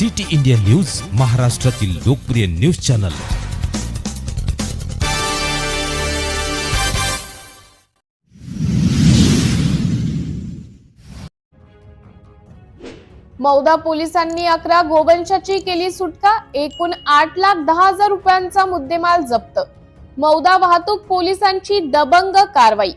City India news महाराष्ट्रातील लोकप्रिय news channel. Mauda पोलिसांनी अकरा गोवंशाची केली सुटका एकूण आठ लाख दहा हजार रुपयांचा मुद्देमाल जप्त. मौदा वाहतूक पोलिसांची दबंग कारवाई.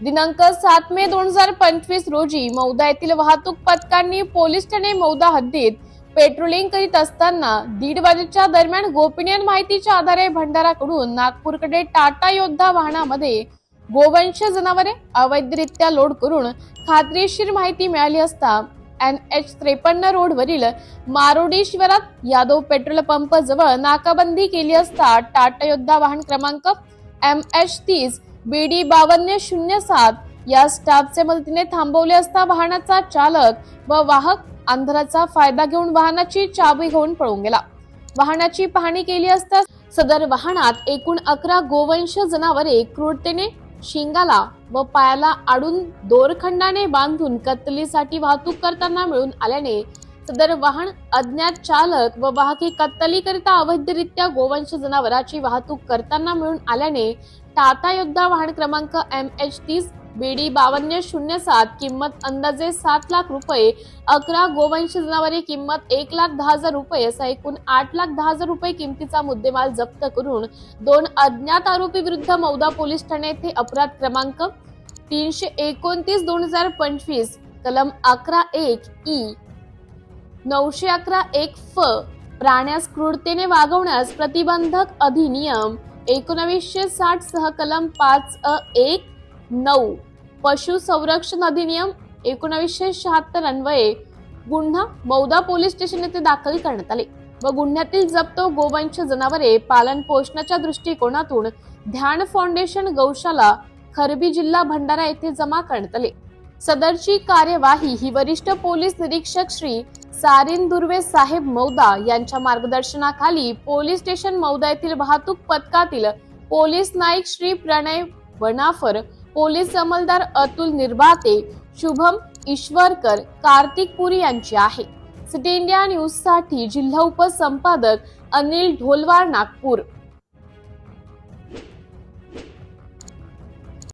दिनांक सात मे दोन हजार पंचवीस रोजी मौदा येथील वाहतूक पथकांनी पोलीस ठाणे मौदा हद्दीत पेट्रोलिंग करीत असताना दीड वाजेच्या दरम्यान गोपनीय माहितीच्या आधारे भंडाराकडून नागपूरकडे टाटा योद्धा वाहनामध्ये गोवंश जनावरे अवैधरित्या लोड करून खात्रीशीर माहिती मिळाली असता एन एच त्रेपन्न रोडवरील मारोडी शिवारात यादव पेट्रोल पंप जवळ नाकाबंदी केली असता टाटा योद्धा वाहन क्रमांक एम एच तीस बी डी बावन्न शून्य सात या स्टाफच्या मदतीने थांबवले असता वाहनाचा चालक व वाहक अंधाराचा फायदा घेऊन वाहनाची चाबी घेऊन पळून गेला. वाहनाची पाहणी केली असता सदर वाहनात एकूण अकरा गोवंश जनावरे क्रूरतेने शिंगाला व पायाला आडून दोरखंडाने बांधून कत्तलीसाठी वाहतूक करताना मिळून आल्याने सदर वाहन अज्ञात चालक व वाहकी कत्तलीकरिता अवैधरित्या गोवंश जनावराची वाहतूक करताना मिळून आल्याने टाटा योद्धा वाहन क्रमांक एम एच तीस बीडी बावन्न शून्य सात किंमत अंदाजे सात लाख रुपये अकरा गोवंश जनावरे किंमत एक लाख दहा हजार रुपये असा एकूण आठ लाख दहा हजार रुपये किमतीचा मुद्देमाल जप्त करून दोन अज्ञात आरोपी विरुद्ध मौदा पोलीस ठाणे येथे अपराध क्रमांक तीनशे एकोणतीस दोन हजार पंचवीस कलम अकरा एक ई नऊशे अकरा एक फ प्राण्यास क्रूरतेने वागवण्यास प्रतिबंधक अधिनियम एकोणवीसशे साठ सह कलम पाच अ एक नऊ. पशु संरक्षण अधिनियम एकोणावीसशे शहात्तर अन्वये गुन्हा मौदा पोलीस स्टेशन येथे दाखल करण्यात आले. व गुन्ह्यातील जप्त गोवंश जनावरे पालन पोषणाच्या दृष्टिकोनातून ध्यान फाउंडेशन गौशाला खरबी जिल्हा भंडारा येथे जमा करण्यात आले. सदरची कार्यवाही ही वरिष्ठ पोलीस निरीक्षक श्री सारिन दुर्वे साहेब मौदा यांच्या मार्गदर्शनाखाली पोलीस स्टेशन मौदा येथील वाहतूक पथकातील पोलीस नाईक श्री प्रणय वनाफर पोलीस अंमलदार अतुल निर्माते शुभम ईश्वरकर कार्तिक पुरी यांची आहे. सिटी इंडिया न्यूजसाठी जिल्हा उपसंपादक अनिल ढोलवार नागपूर.